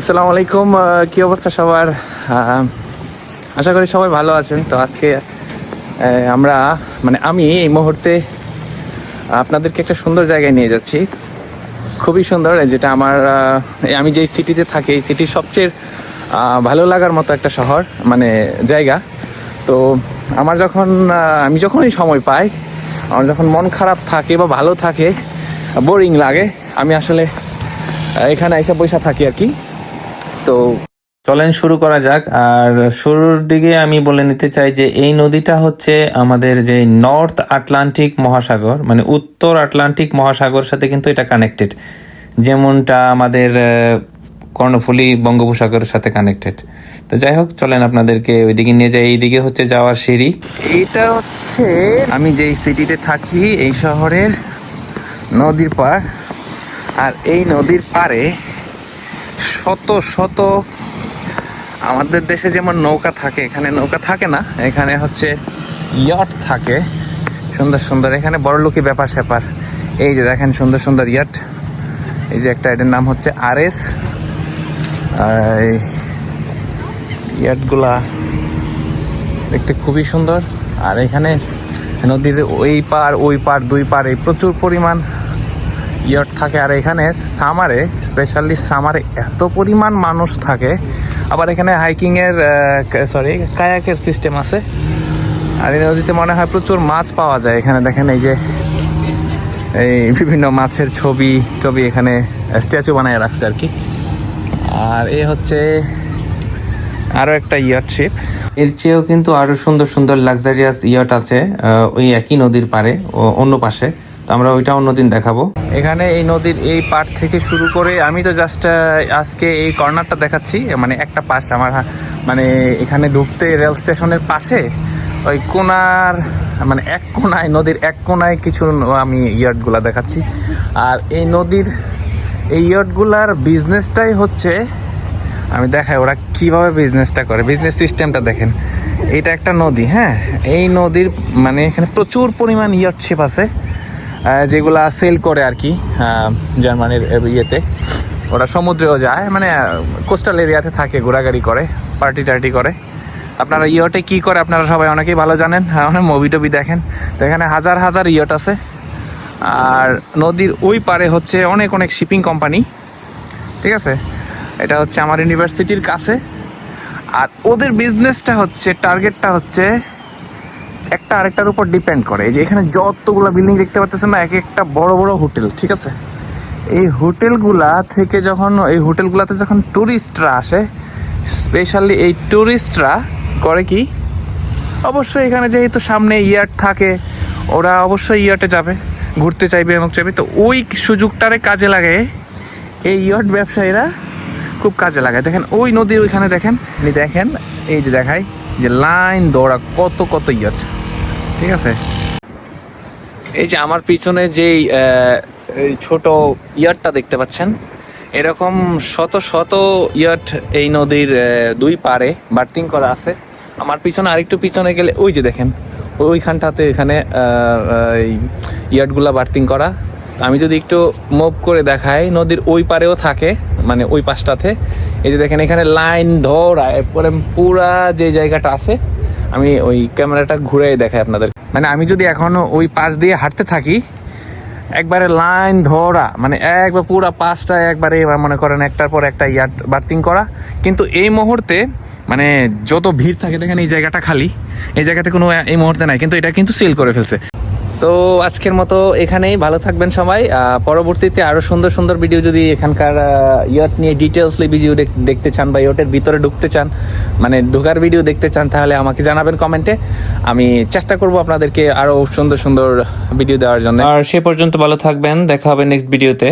আসসালামু আলাইকুম কি অবস্থা সবার? আশা করি সবাই ভালো আছেন। তো আজকে আমরা মানে আমি এই মুহূর্তে আপনাদেরকে একটা সুন্দর জায়গায় নিয়ে যাচ্ছি। খুবই সুন্দর যেটা আমার আমি যেই সিটিতে থাকি, এই সিটির সবচেয়ে ভালো লাগার মতো একটা শহর মানে জায়গা। তো আমার যখন আমি যখনই সময় পাই, আমার যখন মন খারাপ থাকে বা ভালো থাকে, বোরিং লাগে, আমি আসলে এখানে এসে বসে থাকি আর কি। তো চলেন শুরু করা যাক। আর শুরুর দিকে আমি বলে নিতে চাই যে এই নদীটা হচ্ছে আমাদের যে নর্থ আটলান্টিক মহাসাগর মানে উত্তর আটলান্টিক মহাসাগর সাথে কিন্তু এটা কানেক্টেড যেমনটা আমাদের কর্ণফুলী বঙ্গোপসাগরের সাথে কানেক্টেড তো যাই হোক, চলেন আপনাদেরকে ওইদিকে নিয়ে যাই। এইদিকে হচ্ছে যাওয়ার সিঁড়ি। এটা হচ্ছে আমি যেই সিটিতে থাকি, এই শহরের নদীর পার আর এই নদীর পারে শত শত আমাদের দেশে যেমন নৌকা থাকে, এখানে নৌকা থাকে না, এখানে হচ্ছে ইয়ট থাকে। সুন্দর সুন্দর, এখানে বড় লোকই ব্যাপার স্যাপার। এই যে দেখেন সুন্দর সুন্দর ইয়াট। এই যে একটা এটার নাম হচ্ছে আর এস ইয়াটগুলা দেখতে খুবই সুন্দর। আর এখানে নদীর ওই পার ওই পার, দুই পার প্রচুর পরিমাণ ইয়ট থাকে। আর এখানে সামারে স্পেশালি সামারে এত পরিমাণ মানুষ থাকে। আবার এখানে হাইকিংয়ের সরি কায়াকের সিস্টেম আছে। আর এই নদীতে মনে হয় প্রচুর মাছ পাওয়া যায়। এখানে দেখেন এই যে, এই বিভিন্ন মাছের ছবি, টবি এখানে স্ট্যাচু বানায় রাখছে আর কি। আর এ হচ্ছে আরও একটা ইয়ট শিপ এর চেয়েও কিন্তু আরও সুন্দর সুন্দর লাক্সারিয়াস ইয়ট আছে ওই একই নদীর পারে অন্য পাশে। তো আমরা ওইটা অন্যদিন দেখাবো। এখানে এই নদীর এই পার থেকে শুরু করে আমি তো জাস্ট আজকে এই কর্নারটা দেখাচ্ছি মানে একটা পাশ আমার মানে এখানে ঢুকতে রেল স্টেশনের পাশে, ওই কোনার মানে এক কোনায়, নদীর এক কোনায় কিছু আমি ইয়ার্ডগুলা দেখাচ্ছি। আর এই নদীর, এই ইয়ার্ডগুলার বিজনেসটাই হচ্ছে, আমি দেখাই ওরা কীভাবে বিজনেসটা করে। বিজনেস সিস্টেমটা দেখেন, এটা একটা নদী হ্যাঁ? এই নদীর মানে এখানে প্রচুর পরিমাণ ইয়ার্ডশিপ আছে। যেগুলা সেল করে আর কি জার্মানির ইয়েতে। ওরা সমুদ্রেও যায় মানে কোস্টাল এরিয়াতে থাকে, ঘোরাঘুরি করে পার্টি টার্টি করে। আপনারা ইয়টে কি করে, আপনারা সবাই অনেকেই ভালো জানেন অনেক মুভি টবি দেখেন। তো এখানে হাজার হাজার ইয়ট আছে। আর নদীর ওই পারে হচ্ছে অনেক অনেক শিপিং কোম্পানি ঠিক আছে? এটা হচ্ছে আমার ইউনিভার্সিটির কাছে। আর ওদের বিজনেসটা হচ্ছে টার্গেটটা হচ্ছে একটা আরেকটার উপর ডিপেন্ড করে। যে এখানে যতগুলো বিল্ডিং দেখতে পাচ্ছেন না এক একটা বড় বড় হোটেল ঠিক আছে? এই হোটেলগুলা থেকে যখন, এই হোটেলগুলাতে যখন ট্যুরিস্টরা আসে স্পেশালি এই ট্যুরিস্টরা করে কি? অবশ্যই এখানে যেহেতু সামনে ইয়ার্ড থাকে, ওরা অবশ্যই ইয়ার্টে যাবে, ঘুরতে চাইবে এবং চাইবে। তো ওই সুযোগটারে কাজে লাগে, এই ইয়ার্ড ব্যবসায়ীরা খুব কাজে লাগায়। দেখেন, ওই নদীর ওইখানে দেখেন দেখেন, এই যে দেখাই, যে লাইন দৌড়া, কত কত ইয়ার্ড। ঠিক আছে। এই যে আমার পিছনে যেই ছোট ইয়ার্ডটা দেখতে পাচ্ছেন, এরকম শত শত ইয়ার্ড এই নদীর দুই পারে বার্থিং করা আছে। আমার পিছনে আরেকটু পিছনে গেলে, ওই যে দেখেন, ওইখানটাতে এখানে ইয়ার্ডগুলা বার্থিং করা। আমি যদি একটু মুভ করে দেখাই, নদীর ওই পারেও থাকে মানে ওই পাশটাতে। এই যে দেখেন, এখানে লাইন ধরা, এরপরে পুরা যে জায়গাটা আছে আমি ওই ক্যামেরাটা ঘুরাই দেখাই আপনাদের। মানে আমি যদি এখনও ওই পাশ দিয়ে হাঁটতে থাকি, একবারে লাইন ধরা মানে একবার পুরো পাঁচটা একবারে মনে করেন একটার পর একটা ইয়ার্ড বার্তিং করা। কিন্তু এই মুহূর্তে মানে যত ভিড় থাকে দেখেন এই জায়গাটা খালি, এই জায়গাতে কোনো এই মুহূর্তে নাই, কিন্তু এটা কিন্তু সেল করে ফেলছে। সো আজকের মতো এখানেই। ভালো থাকবেন সবাই। পরবর্তীতে আরও সুন্দর সুন্দর ভিডিও যদি এখানকার ইয়ট নিয়ে ডিটেলসলি ভিডিও দেখতে চান বা ইয়টের ভিতরে ঢুকতে চান মানে ঢোকার ভিডিও দেখতে চান, তাহলে আমাকে জানাবেন কমেন্টে আমি চেষ্টা করব আপনাদেরকে আরও সুন্দর সুন্দর ভিডিও দেওয়ার জন্য। আর সে পর্যন্ত ভালো থাকবেন। দেখা হবে নেক্সট ভিডিওতে